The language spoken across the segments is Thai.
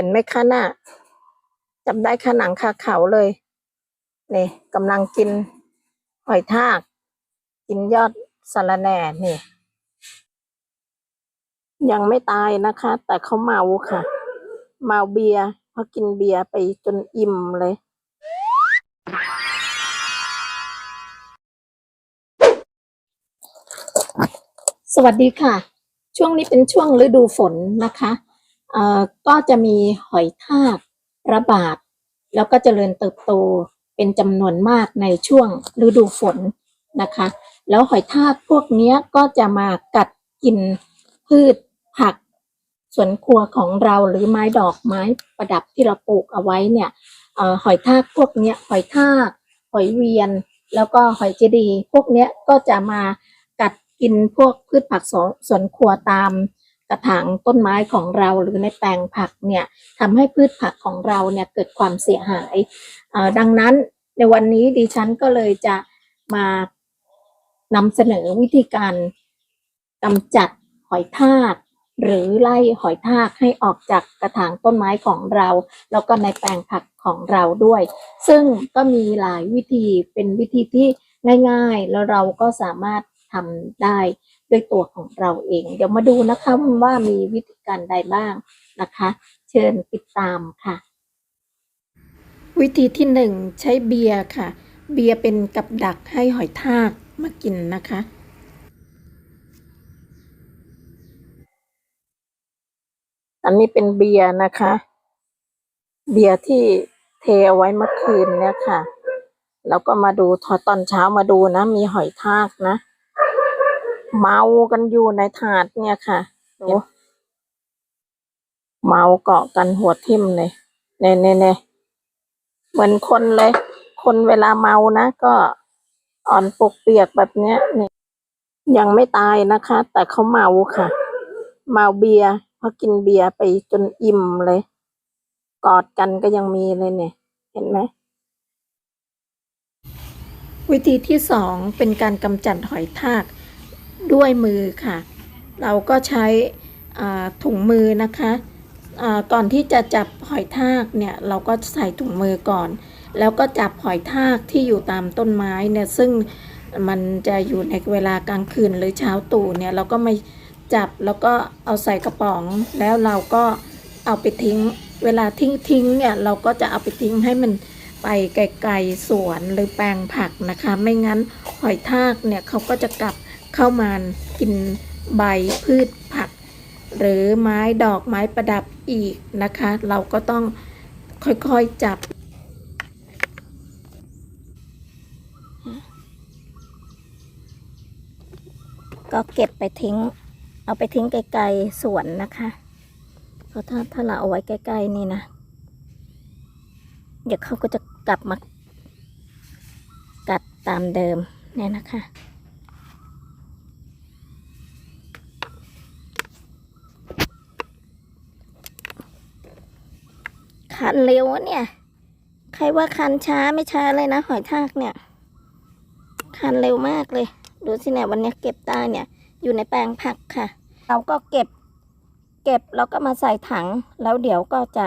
ห็นไหมคะน่ะจับได้ขหนังคาเขาเลยนี่กำลังกินหอยทาก กินยอดสะระแหน่นี่ ยังไม่ตายนะคะ แต่เขาเมาค่ะ เมาเบียร์เพราะกินเบียร์ไปจนอิ่มเลยสวัสดีค่ะ ช่วงนี้เป็นช่วงฤดูฝนนะคะ ก็จะมีหอยทากระบาด แล้วก็เจริญเติบโตเป็นจำนวนมากในช่วงฤดูฝนนะคะ แล้วหอยทากพวกนี้ก็จะมากัดกินพืชผักสวนครัวของเราหรือไม้ดอกไม้ประดับที่เราปลูกเอาไว้เนี่ยอหอยทากพวกนี้หอยทากหอยเวียน แล้วก็หอยเจดี พวกนี้ก็จะมากัดกินพวกพืชผักสวนครัวตาม กระถางต้นไม้ของเราหรือในแปลงผักเนี่ยทำให้พืชผักของเราเนี่ยเกิดความเสียหายดังนั้นในวันนี้ดิฉันก็เลยจะมานำเสนอวิธีการกำจัดหอยทากหรือไล่หอยทากให้ออกจากกระถางต้นไม้ของเรา แล้วก็ในแปลงผักของเราด้วย ซึ่งก็มีหลายวิธีเป็นวิธีที่ง่ายๆ แล้วเราก็สามารถทำได้ ด้วยตัวของเราเอง เดี๋ยวมาดูนะคะว่ามีวิธีการใดบ้างนะคะ เชิญติดตามค่ะ วิธีที่หนึ่งใช้เบียร์ค่ะ เบียร์เป็นกับดักให้หอยทากมากินนะคะอันนี้เป็นเบียร์นะคะ เบียร์ที่เทเอาไว้เมื่อคืนเนี่ยค่ะ แล้วก็มาดูทอตอนเช้ามาดูนะ มีหอยทากนะ เมากันอยู่ในถาดเนี่ยค่ะดูเมาเกาะกันหัวทิ่มเลยเน่เน่เน่เหมือนคนเลย คนเวลาเมานะก็อ่อนปกเปียกแบบเนี้ยนี่ยังไม่ตายนะคะ แต่เขาเมาค่ะ เมาเบียร์เพราะกินเบียร์ไปจนอิ่มเลย กอดกันก็ยังมีเลยเนี่ย เห็นไหมวิธีที่สองเป็นการกำจัดหอยทาก ด้วยมือค่ะ เราก็ใช้ถุงมือนะคะก่อนที่จะจับหอยทากเนี่ยเราก็ใส่ถุงมือก่อน แล้วก็จับหอยทากที่อยู่ตามต้นไม้เนี่ยซึ่งมันจะอยู่ในเวลากลางคืนหรือเช้าตู่เนี่ยเราก็ไม่จับแล้วก็เอาใส่กระป๋องแล้วเราก็เอาไปทิ้งเวลาทิ้งทิ้งเนี่ยเราก็จะเอาไปทิ้งให้มันไปไกลๆสวนหรือแปลงผักนะคะ ไม่งั้นหอยทากเนี่ยเขาก็จะกลับ เข้ามากินใบพืชผัก หรือไม้ดอกไม้ประดับอีกนะคะ เราก็ต้องค่อยๆจับก็เก็บไปทิ้ง เอาไปทิ้งไกลๆสวนนะคะ เพราะถ้าถ้าเราเอาไว้ใกล้ๆนี่นะ เดี๋ยวเขาก็จะกลับมากัดตามเดิมเนี่ยนะคะ คันเร็วอะเนี่ย ใครว่าคันช้าไม่ช้าเลยนะ หอยทากเนี่ย คันเร็วมากเลย ดูสิเนี่ยวันนี้เก็บได้เนี่ย อยู่ในแปลงผักค่ะ เราก็เก็บ เก็บแล้วก็มาใส่ถัง แล้วเดี๋ยวก็จะ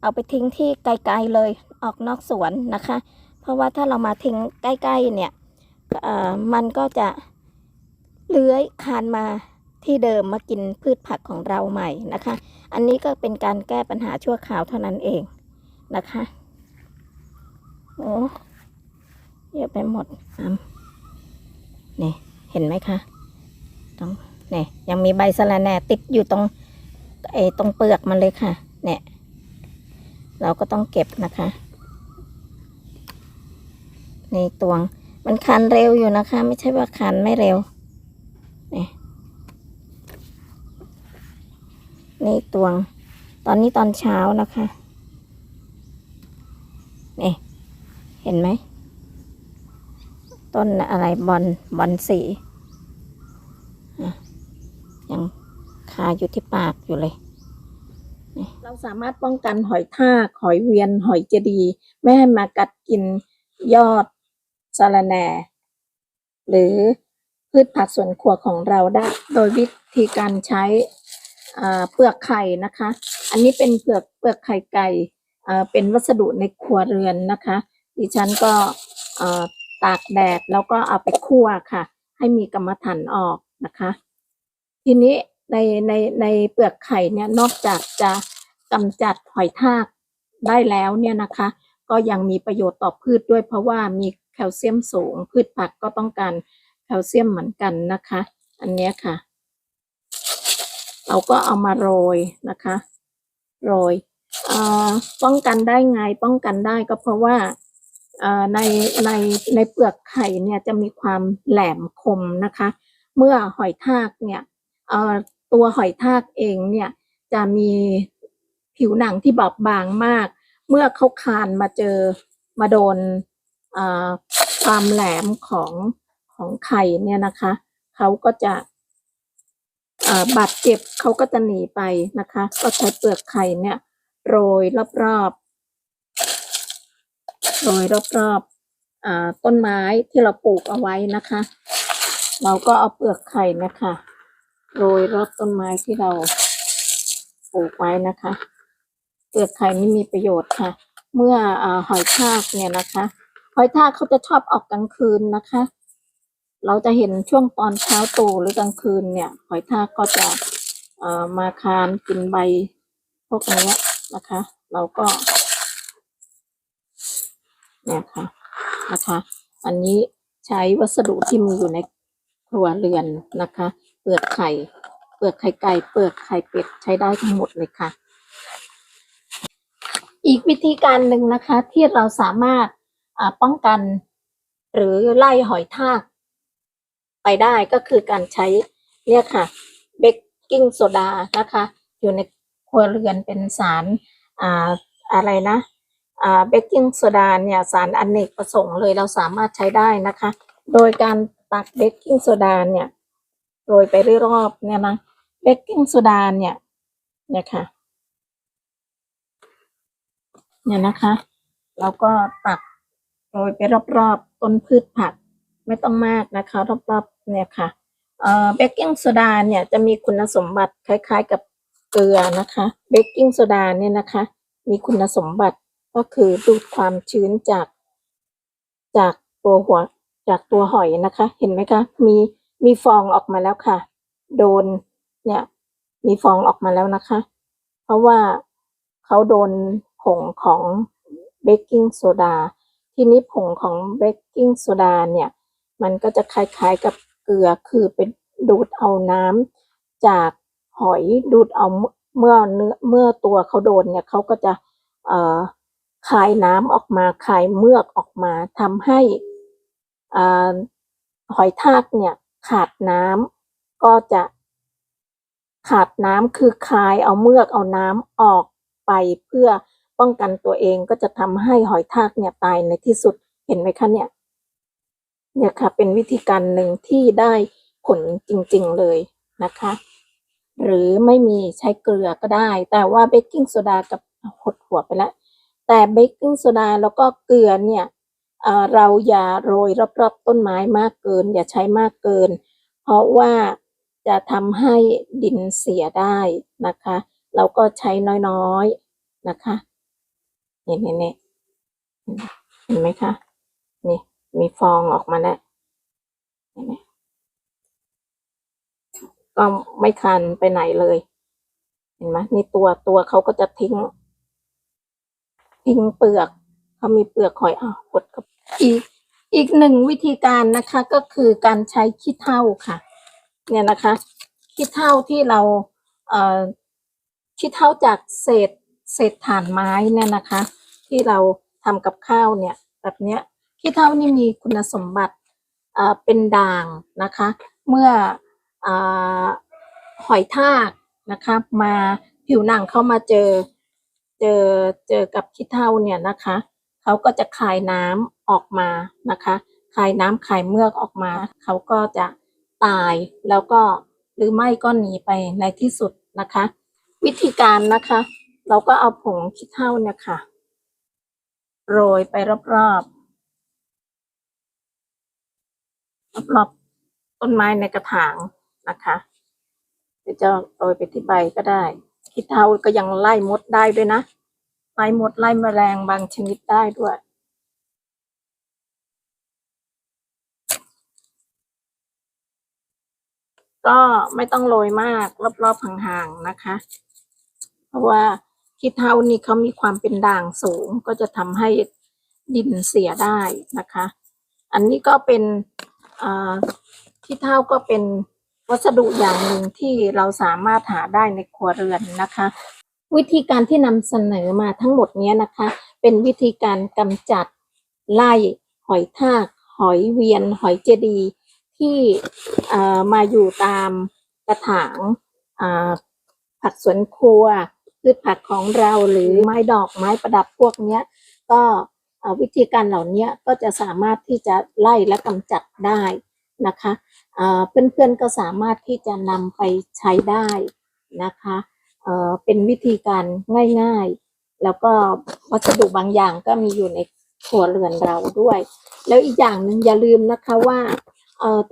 เอาไปทิ้งที่ไกลๆเลยออกนอกสวนนะคะ เพราะว่าถ้าเรามาทิ้งใกล้ๆเนี่ยเอ่อมันก็จะเลื้อยคานมาที่เดิมมากินพืชผักของเราใหม่นะคะ อันนี้ก็เป็นการแก้ปัญหาชั่วคราวเท่านั้นเอง นะคะโอ้เยอะไปหมดอะนี่เห็นไหมคะตรงนี่ยังมีใบสะระแหน่ติดอยู่ตรงไอ้ตรงเปลือกมันเลยค่ะ เนี่ย เราก็ต้องเก็บนะคะนี่ตวง มันคันเร็วอยู่นะคะ ไม่ใช่ว่าคันไม่เร็ว นี่นี่ตวง ตอนนี้ตอนเช้านะคะ นี่ เห็นไหม ต้นอะไรบอลบอลสีอะยังคาอยู่ที่ปากอยู่เลย เราสามารถป้องกันหอยทากหอยเวียน หอยเจดีไม่ให้มากัดกินยอดสะระแหน่ หรือพืชผักสวนครัวของเราได้ โดยวิธีการใช้เปลือกไข่นะคะ อันนี้เป็นเปลือกเปลือกไข่ไก่ เป็นวัสดุในครัวเรือนนะคะ ดิฉันก็ตากแดดแล้วก็เอาไปคั่วค่ะ ให้มีกรรมฐานออกนะคะ ทีนี้ในในในเปลือกไข่เนี่ยนอกจากจะกำจัดหอยทากได้แล้วเนี่ยนะคะ ก็ยังมีประโยชน์ต่อพืชด้วยเพราะว่ามีแคลเซียมสูง พืชผักก็ต้องการแคลเซียมเหมือนกันนะคะ อันนี้ค่ะ เราก็เอามาโรยนะคะ โรย ป้องกันได้ไงป้องกันได้ก็เพราะว่าในในในเปลือกไข่เนี่ยจะมีความแหลมคมนะคะ เมื่อหอยทากเนี่ยตัวหอยทากเองเนี่ยจะมีผิวหนังที่บอบบางมาก เมื่อเขาคานมาเจอมาโดนความแหลมของของไข่เนี่ยนะคะเขาก็จะบาดเจ็บเขาก็จะหนีไปนะคะ ก็ใช้เปลือกไข่เนี่ย โรยรอบๆโรยรอบๆอ่าต้นไม้ที่เราปลูกเอาไว้นะคะ เราก็เอาเปลือกไข่นะคะโรยรอบต้นไม้ที่เราปลูกไว้นะคะ เปลือกไข่นี่มีประโยชน์ค่ะ เมื่ออหอยทากเนี่ยนะคะหอยทากเขาจะชอบออกกลางคืนนะคะ เราจะเห็นช่วงตอนเช้าตรู่หรือกลางคืนเนี่ย หอยทากก็จะมาคานกินใบพวกนี้ นะคะ เราก็เนี่ยค่ะนะคะ อันนี้ใช้วัสดุที่มีอยู่ในครัวเรือนนะคะ เปลือกไข่ เปลือกไข่ไก่ เปลือกไข่เป็ดใช้ได้ทั้งหมดเลยค่ะ อีกวิธีการหนึ่งนะคะ ที่เราสามารถป้องกัน หรือไล่หอยทาก ไปได้ก็คือการใช้เนี่ยค่ะเบกกิ้งโซดานะคะ อยู่ใน ครัวเรือนเป็นสารอ่าอะไรนะอ่าเบกกิ้งโซดาเนี่ยสารอเนกประสงค์เลยเราสามารถใช้ได้นะคะ โดยการตักเบกกิ้งโซดาเนี่ยโรยไปรอบๆเนี่ยนะเบกกิ้งโซดาเนี่ยเนี่ยค่ะเนี่ยนะคะแล้วก็ตักโรยไปรอบๆต้นพืชผักไม่ต้องมากนะคะ รอบๆเนี่ยค่ะเบกกิ้งโซดาเนี่ยจะมีคุณสมบัติคล้ายๆกับ เกลือนะคะเบกกิ้งโซดาเนี่ยนะคะ มีคุณสมบัติก็คือดูดความชื้นจากจากตัวหัวจากตัวหอยนะคะ เห็นไหมคะ มีมีฟองออกมาแล้วค่ะ โดนเนี่ย มีฟองออกมาแล้วนะคะ เพราะว่าเขาโดนผงของเบกกิ้งโซดาทีนี้ผงของเบกกิ้งโซดาเนี่ย มันก็จะคล้ายๆกับเกลือคือเป็นดูดเอาน้ำจาก หอยดูดเอาเมื่อเนื้อเมื่อตัวเขาโดนเนี่ยเขาก็จะเอ่อคายน้ำออกมาคายเมือกออกมาทำให้อ่าหอยทากเนี่ยขาดน้ำก็จะขาดน้ำคือคายเอาเมือกเอาน้ำออกไปเพื่อป้องกันตัวเองก็จะทำให้หอยทากเนี่ยตายในที่สุดเห็นไหมคะเนี่ยเนี่ยค่ะเป็นวิธีการหนึ่งที่ได้ผลจริงๆเลยนะคะ หรือไม่มีใช้เกลือก็ได้ แต่ว่าเบกกิ้งโซดากับหดหัวไปแล้วแต่เบกกิ้งโซดาแล้วก็เกลือเนี่ยเราอย่าโรยรอบๆต้นไม้มากเกิน อย่าใช้มากเกิน เพราะว่าจะทำให้ดินเสียได้นะคะ เราก็ใช้น้อยๆนะคะเนี่นี่นี่เห็นไหมคะ นี่มีฟองออกมาแล้วเห็นไหม ก็ไม่คันไปไหนเลย เห็นไหมนี่ตัวตัวเขาก็จะทิ้ง ทิ้งเปลือกเขามีเปลือกหอยอะกดกับอีกอีกหนึ่งวิธีการนะคะก็คือการใช้ขี้เถ้าค่ะ เนี่ยนะคะขี้เถ้าที่เราเอ่อขี้เถ้าจากเศษเศษถ่านไม้เนี่ยนะคะ ที่เราทำกับข้าวเนี่ย แบบเนี้ยขี้เถ้านี่มีคุณสมบัติเอ่อเป็นด่างนะคะ เมื่อ หอยทากนะคะมาผิวหนังเข้ามาเจอ เจอเจอกับขี้เถ้าเนี่ยนะคะเขาก็จะคายน้ำออกมานะคะคายน้ำคายเมือกออกมาเขาก็จะตายแล้วก็หรือไม่ก็หนีไปในที่สุดนะคะ วิธีการนะคะ เราก็เอาผงขี้เถ้าเนี่ยค่ะโรยไปรอบๆรอบๆต้นไม้ในกระถาง นะคะหรือจะโรยไปที่ใบก็ได้ขี้เถ้าก็ยังไล่มดได้ด้วยนะไล่มดไล่แมลงบางชนิดได้ด้วยก็ไม่ต้องโรยมากรอบๆห่างๆนะคะ เพราะว่าขี้เถ้านี่เขามีความเป็นด่างสูงก็จะทำให้ดินเสียได้นะคะ อันนี้ก็เป็นขี้เถ้าก็เป็น วัสดุอย่างหนึ่งที่เราสามารถหาได้ในครัวเรือนนะคะ วิธีการที่นำเสนอมาทั้งหมดนี้นะคะ เป็นวิธีการกำจัดไล่หอยทาก หอยเวียน หอยเจดีย์ที่เอ่อมาอยู่ตามกระถางผักสวนครัวพืชผักของเราหรือไม้ดอกไม้ประดับพวกนี้ก็วิธีการเหล่านี้ก็จะสามารถที่จะไล่และกำจัดได้ นะคะเเพื่อนๆก็สามารถที่จะนำไปใช้ได้นะคะเเป็นวิธีการง่ายๆ แล้วก็วัสดุบางอย่างก็มีอยู่ในครัวเรือนเราด้วย แล้วอีกอย่างหนึ่งอย่าลืมนะคะว่า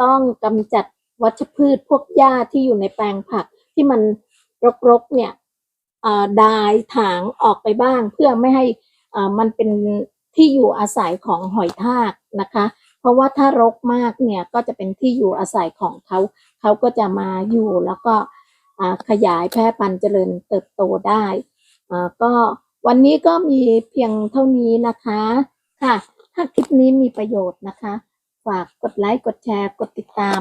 ต้องกำจัดวัชพืชพวกหญ้าที่อยู่ในแปลงผักที่มันรกๆเนี่ยดายถางออกไปบ้างเพื่อไม่ให้มันเป็นที่อยู่อาศัยของหอยทากนะคะ เพราะว่าถ้ารกมากเนี่ยก็จะเป็นที่อยู่อาศัยของเขา เขาก็จะมาอยู่แล้วก็ขยายแพร่พันธุ์เจริญเติบโตได้ก็วันนี้ก็มีเพียงเท่านี้นะคะค่ะถ้าคลิปนี้มีประโยชน์นะคะ ฝากกดไลค์ กดแชร์ กดติดตาม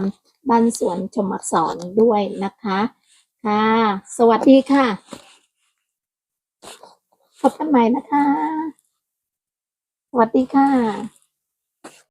บ้านสวนชมอักษรด้วยนะคะ ค่ะ สวัสดีค่ะ พบกันใหม่นะคะ สวัสดีค่ะ